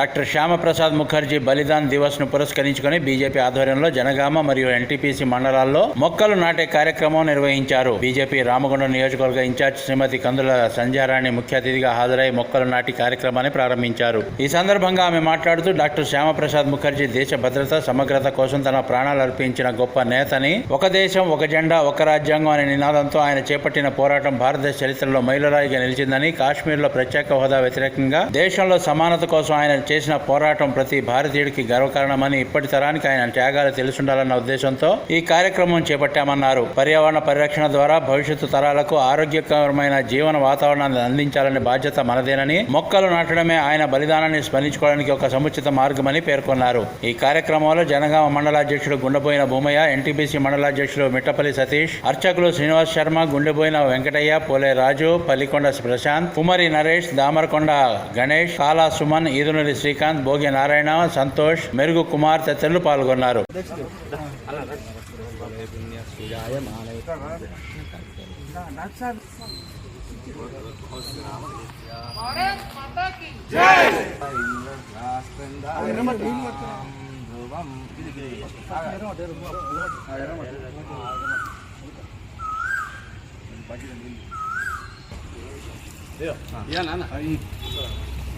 Doctor Shyama Prasad Mukherjee బలిదాన్ దివస్ను పురస్కరించుకొని బీజేపీ ఆధ్వర్యంలో జనగామ మరియు ఎన్టీపీసీ మండలాల్లో మొక్కలు నాటే కార్యక్రమం నిర్వహించారు. బీజేపీ రామగుండం నియోజకవర్గ ఇన్ఛార్జ్ శ్రీమతి కందుల సంజారాణి ముఖ్య అతిథిగా హాజరై మొక్కలు నాటి కార్యక్రమాన్ని ప్రారంభించారు. ఈ సందర్భంగా ఆమె మాట్లాడుతూ డాక్టర్ శ్యామప్రసాద్ ముఖర్జీ దేశ భద్రత సమగ్రత కోసం తన ప్రాణాలు అర్పించిన గొప్ప నేతని ఒక దేశం ఒక జెండా ఒక రాజ్యాంగం అనే నినాదంతో ఆయన చేపట్టిన పోరాటం భారతదేశ చరిత్రలో మైలురాయిగా నిలిచిందని కాశ్మీర్లో ప్రత్యేక హోదా వ్యతిరేకంగా దేశంలో సమానత కోసం ఆయన చేసిన పోరాటం ప్రతి భారతీయుడికి గర్వకారణమని ఇప్పటి తరానికి ఆయన త్యాగాలు తెలుసుండాలన్న ఉద్దేశంతో ఈ కార్యక్రమం చేపట్టామన్నారు. పర్యావరణ పరిరక్షణ ద్వారా భవిష్యత్తు తరాలకు ఆరోగ్యకరమైన జీవన వాతావరణాన్ని అందించాలనే బాధ్యత మనదేనని మొక్కలు నాటడమే ఆయన బలిదానాన్ని స్మరించుకోవడానికి ఒక సముచిత మార్గమని పేర్కొన్నారు. ఈ కార్యక్రమంలో జనగామ మండలాధ్యక్షుడు గుండెపోయిన భూమయ్య ఎన్టీపీసీ మండలాధ్యక్షుడు మిట్టపల్లి సతీష్ అర్చకులు శ్రీనివాస్ శర్మ గుండెబోయిన వెంకటయ్య పోలే రాజు పల్లికొండ ప్రశాంత్ కుమరి నరేష్ దామరకొండ గణేష్ కాలా సుమన్ ఈదునూరి శ్రీకాంత్ భోగి నారాయణ సంతోష్ మెరుగు కుమార్ తదితరులు పాల్గొన్నారు Yeah, nah, nah.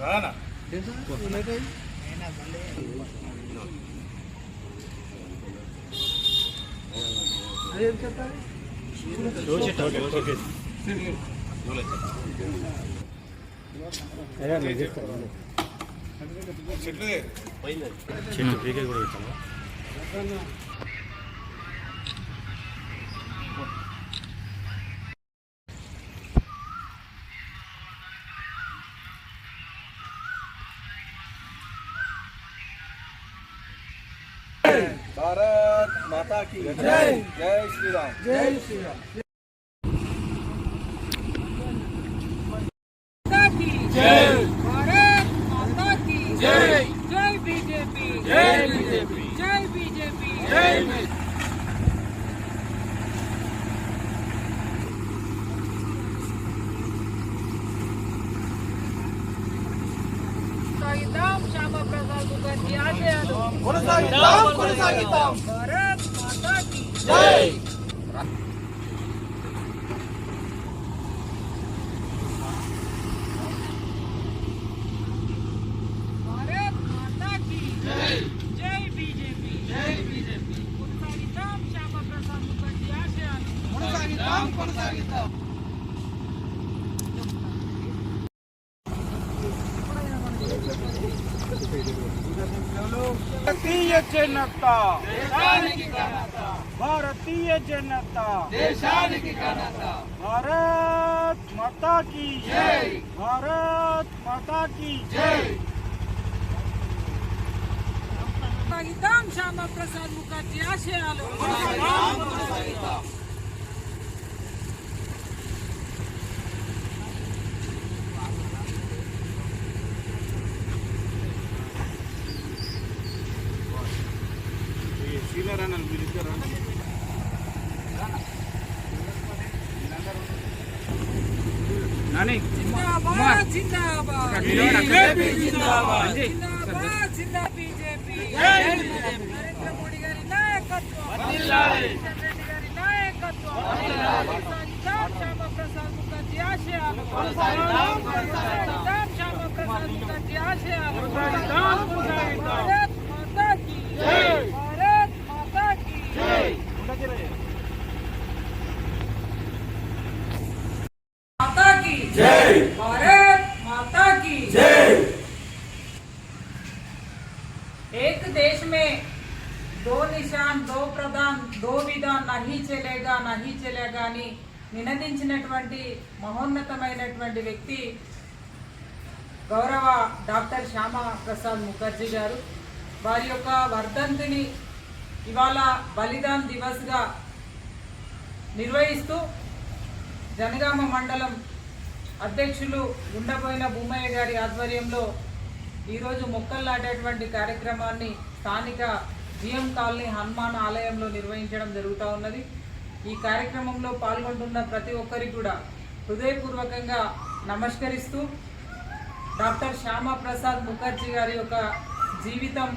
రానా చెట్లు పీకే కూడా పెట్టాము మాతాకి. జై జై శ్రీరామ్. జై శ్రీరామ్. జై భారత్ మాతాకి. జై. జై బీజేపీ. జై బీజేపీ. జై బీజేపీ. జై బీజేపీ కొనసాగిద్దాం శ్యామ ప్రసాద్ ముఖర్జీ ఆశయాలు. కొనసాగిద్దాం కొనసాగిద్దాం. భారతీయ జనత భారతీయ జనత దేశానికి భారత్ మాతా की జై భారత్ మాతా की జై కొనసాగిద్దాం శ్యామప్రసాద్ ముఖర్జీ ఆశయాలు जिंदाबाद बीजेपी जिंदाबाद जिंदाबाद ज़िंदा बीजेपी नरेंद्र मोदी గారి నాయకత్వం వర్ధిల్లాలి రెడ్డి గారి నాయకత్వం వర్ధిల్లాలి శ్యామ ప్రసాద్ ముఖర్జీ ఆశయాలు కొనసాగిద్దాం కొనసాగిద్దాం శ్యామ ప్రసాద్ ముఖర్జీ ఆశయాలు కొనసాగిద్దాం కొనసాగిద్దాం భారత్ మాతా కీ జై భారత్ మాతా కీ జై माता की जय ప్రధాన్ దో విధాన్ నహి చెలేగా నహి చెలేగా అని నినదించినటువంటి మహోన్నతమైనటువంటి వ్యక్తి గౌరవ డాక్టర్ శ్యామ ప్రసాద్ ముఖర్జీ గారు. వారి యొక్క వర్ధంతిని ఇవాళ బలిదాన్ దివస్గా నిర్వహిస్తూ జనగామ మండలం అధ్యక్షులు ఉండబోయిన భూమయ్య గారి ఆధ్వర్యంలో ఈరోజు మొక్కలు నాటేటువంటి కార్యక్రమాన్ని స్థానిక జిఎం కాలనీ హనుమాన్ ఆలయంలో నిర్వహించడం జరుగుతూ ఉన్నది. ఈ కార్యక్రమంలో పాల్గొంటున్న ప్రతి ఒక్కరికి కూడా హృదయపూర్వకంగా నమస్కరిస్తూ డాక్టర్ శ్యామప్రసాద్ ముఖర్జీ గారి యొక్క జీవితం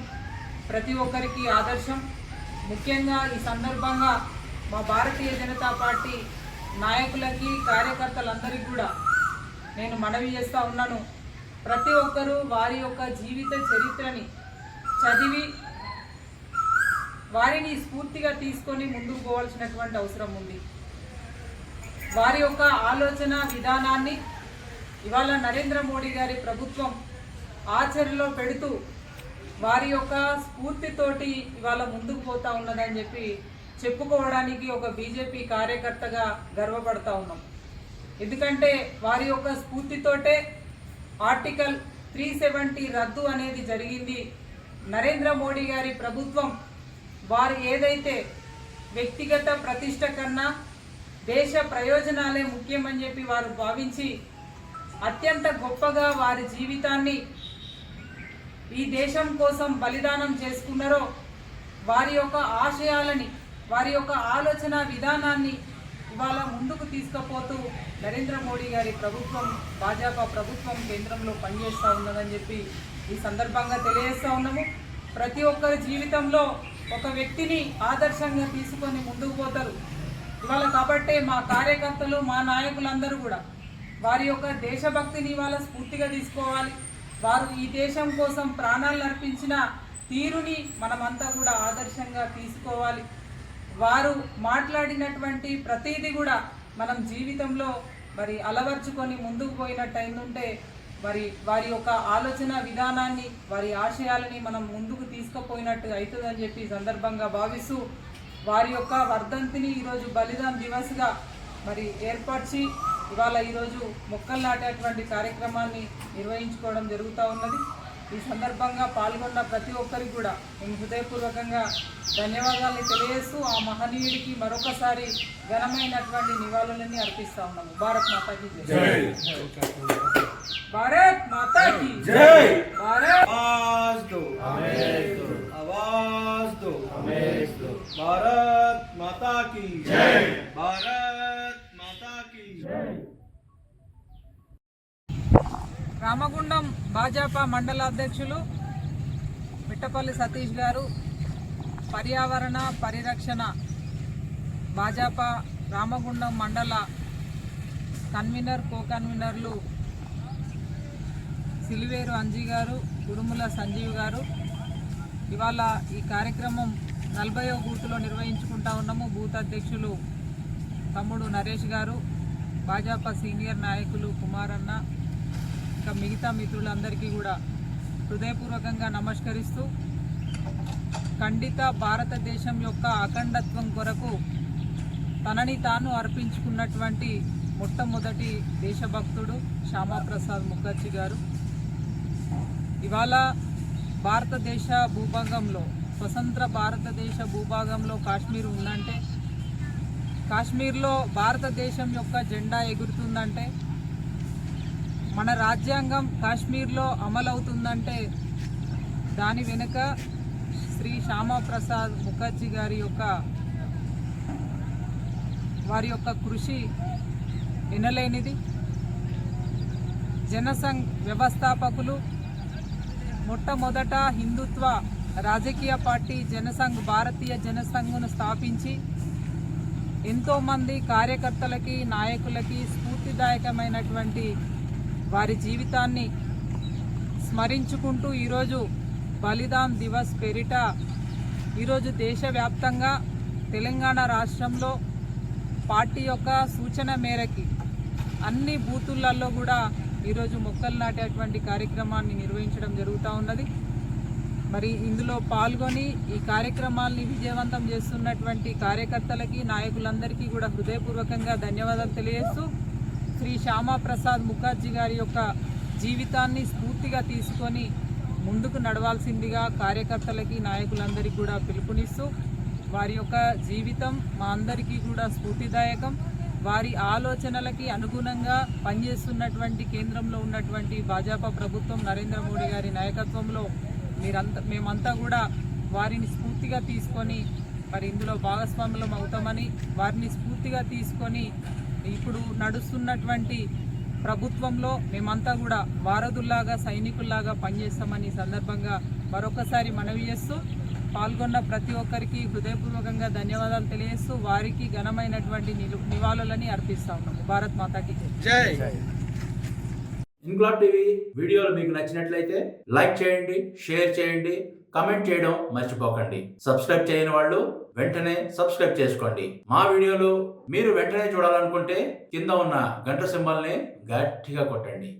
ప్రతి ఒక్కరికి ఆదర్శం. ముఖ్యంగా ఈ సందర్భంగా మా భారతీయ జనతా పార్టీ నాయకులకి కార్యకర్తలందరికీ కూడా నేను మనవి చేస్తూ ఉన్నాను. ప్రతి ఒక్కరూ వారి యొక్క జీవిత చరిత్రని చదివి వారిని స్ఫూర్తిగా తీసుకొని ముందుకు పోవాల్సినటువంటి అవసరం ఉంది. వారి యొక్క ఆలోచన విధానాన్ని ఇవాళ నరేంద్ర మోడీ గారి ప్రభుత్వం ఆచరణలో పెడుతూ వారి యొక్క స్ఫూర్తితోటి ఇవాళ ముందుకు పోతా ఉన్నదని చెప్పి చెప్పుకోవడానికి ఒక బీజేపీ కార్యకర్తగా గర్వపడతా ఉన్నాం. ఎందుకంటే వారి యొక్క స్ఫూర్తితోటే ఆర్టికల్ త్రీ సెవెంటీ రద్దు అనేది జరిగింది. నరేంద్ర మోడీ గారి ప్రభుత్వం వారు ఏదైతే వ్యక్తిగత ప్రతిష్ట కన్నా దేశ ప్రయోజనాలే ముఖ్యమని చెప్పి వారు భావించి అత్యంత గొప్పగా వారి జీవితాన్ని ఈ దేశం కోసం బలిదానం చేసుకున్నారో వారి యొక్క ఆశయాలని వారి యొక్క ఆలోచన విధానాన్ని ఇవాళ ముందుకు తీసుకుపోతూ నరేంద్ర మోడీ గారి ప్రభుత్వం భాజపా ప్రభుత్వం కేంద్రంలో పనిచేస్తూ ఉన్నదని చెప్పి ఈ సందర్భంగా తెలియజేస్తూ ఉన్నాము. ప్రతి ఒక్కరి జీవితంలో ఒక వ్యక్తిని ఆదర్శంగా తీసుకొని ముందుకు పోతారు. ఇవాళ కాబట్టే మా కార్యకర్తలు మా నాయకులందరూ కూడా వారి యొక్క దేశభక్తిని ఇవాళ స్ఫూర్తిగా తీసుకోవాలి. వారు ఈ దేశం కోసం ప్రాణాలను అర్పించిన తీరుని మనమంతా కూడా ఆదర్శంగా తీసుకోవాలి. వారు మాట్లాడినటువంటి ప్రతిదీ కూడా మనం జీవితంలో మరి అలవర్చుకొని ముందుకు పోయినట్టు అయిందంటే మరి వారి యొక్క ఆలోచన విధానాన్ని వారి ఆశయాలని మనం ముందుకు తీసుకుపోయినట్టు అవుతుందని చెప్పి సందర్భంగా భావిస్తూ వారి యొక్క వర్ధంతిని ఈరోజు బలిదాన్ దివస్గా మరి ఏర్పరిచి ఇవాళ ఈరోజు మొక్కలు నాటేటువంటి కార్యక్రమాన్ని నిర్వహించుకోవడం జరుగుతూ ఉన్నది. ఈ సందర్భంగా పాల్గొన్న ప్రతి ఒక్కరికి కూడా మేము హృదయపూర్వకంగా ధన్యవాదాలు తెలియజేస్తూ ఆ మహనీయుడికి మరొకసారి ఘనమైనటువంటి నివాళులని అర్పిస్తా ఉన్నాము. భారత్ మాతాజీ జై భారత్ మాతాకి జై భారత్ आवाज दो आवाज दो भारत माता की जय भारत माता की जय రామగుండం భాజపా మండల అధ్యక్షులు మిట్టపల్లి సతీష్ గారు పర్యావరణ పరిరక్షణ భాజపా రామగుండం మండల కన్వీనర్ కో కన్వీనర్లు సిలివేరు అంజీ గారు కుడుముల సంజీవ్ గారు. ఇవాళ ఈ కార్యక్రమం నలభయో బూత్లో నిర్వహించుకుంటా ఉన్నాము. బూత్ అధ్యక్షులు తమ్ముడు నరేష్ గారు భాజపా సీనియర్ నాయకులు కుమారన్న ఇంకా మిగతా మిత్రులందరికీ కూడా హృదయపూర్వకంగా నమస్కరిస్తూ ఖండిత భారతదేశం యొక్క అఖండత్వం కొరకు తనని తాను అర్పించుకున్నటువంటి మొట్టమొదటి దేశభక్తుడు శ్యామాప్రసాద్ ముఖర్జీ గారు. ఇవాళ భారతదేశ భూభాగంలో స్వతంత్ర భారతదేశ భూభాగంలో కాశ్మీర్ ఉందంటే కాశ్మీర్లో భారతదేశం యొక్క జెండా ఎగురుతుందంటే మన రాజ్యాంగం కాశ్మీర్లో అమలవుతుందంటే దాని వెనుక శ్రీ శ్యామప్రసాద్ ముఖర్జీ గారి యొక్క వారి యొక్క కృషి వినలేనిది జనసంఘ్ వ్యవస్థాపకులు మొట్టమొదట హిందుత్వ రాజకీయ పార్టీ జనసంఘ్ భారతీయ జనసంఘ్ను స్థాపించి ఎంతోమంది కార్యకర్తలకి నాయకులకి స్ఫూర్తిదాయకమైనటువంటి వారి జీవితాన్ని స్మరించుకుంటూ ఈరోజు బలిదాన్ దివస్ పెరిట ఈరోజు దేశవ్యాప్తంగా తెలంగాణ రాష్ట్రంలో పార్టీ యొక్క సూచన మేరకి అన్ని బూతులలో కూడా ఈరోజు మొక్కలు నాటేటువంటి కార్యక్రమాన్ని నిర్వహించడం జరుగుతూ ఉన్నది. మరి ఇందులో పాల్గొని ఈ కార్యక్రమాల్ని విజయవంతం చేస్తున్నటువంటి కార్యకర్తలకి నాయకులందరికీ కూడా హృదయపూర్వకంగా ధన్యవాదాలు తెలియజేస్తూ శ్రీ శ్యామాప్రసాద్ ముఖర్జీ గారి యొక్క జీవితాన్ని స్ఫూర్తిగా తీసుకొని ముందుకు నడవాల్సిందిగా కార్యకర్తలకి నాయకులందరికీ కూడా పిలుపునిస్తూ వారి యొక్క జీవితం మా అందరికీ కూడా స్ఫూర్తిదాయకం. వారి ఆలోచనలకి అనుగుణంగా పనిచేస్తున్నటువంటి కేంద్రంలో ఉన్నటువంటి భాజపా ప్రభుత్వం నరేంద్ర మోడీ గారి నాయకత్వంలో మీరంతా మేమంతా కూడా వారిని స్ఫూర్తిగా తీసుకొని మరి ఇందులో భాగస్వాములం అవుతామని వారిని స్ఫూర్తిగా తీసుకొని ఇప్పుడు నడుస్తున్నటువంటి ప్రభుత్వంలో మేమంతా కూడా వారధుల్లాగా సైనికుల్లాగా పనిచేస్తామని సందర్భంగా మరొకసారి మనవి చేస్తూ పాల్గొన్న ప్రతి ఒక్కరికి హృదయపూర్వకంగా ధన్యవాదాలు తెలియజేస్తూ వారికి ఘనమైనటువంటి నివాళులని అర్పిస్తా ఉన్నాము భారత్ మాతాకి టీవీ వీడియోలు మీకు నచ్చినట్లయితే లైక్ చేయండి షేర్ చేయండి కమెంట్ చేయడం మర్చిపోకండి. సబ్స్క్రైబ్ చేయని వాళ్ళు వెంటనే సబ్స్క్రైబ్ చేసుకోండి. మా వీడియోలు మీరు వెంటనే చూడాలనుకుంటే కింద ఉన్న గంట సింబల్ని గట్టిగా కొట్టండి.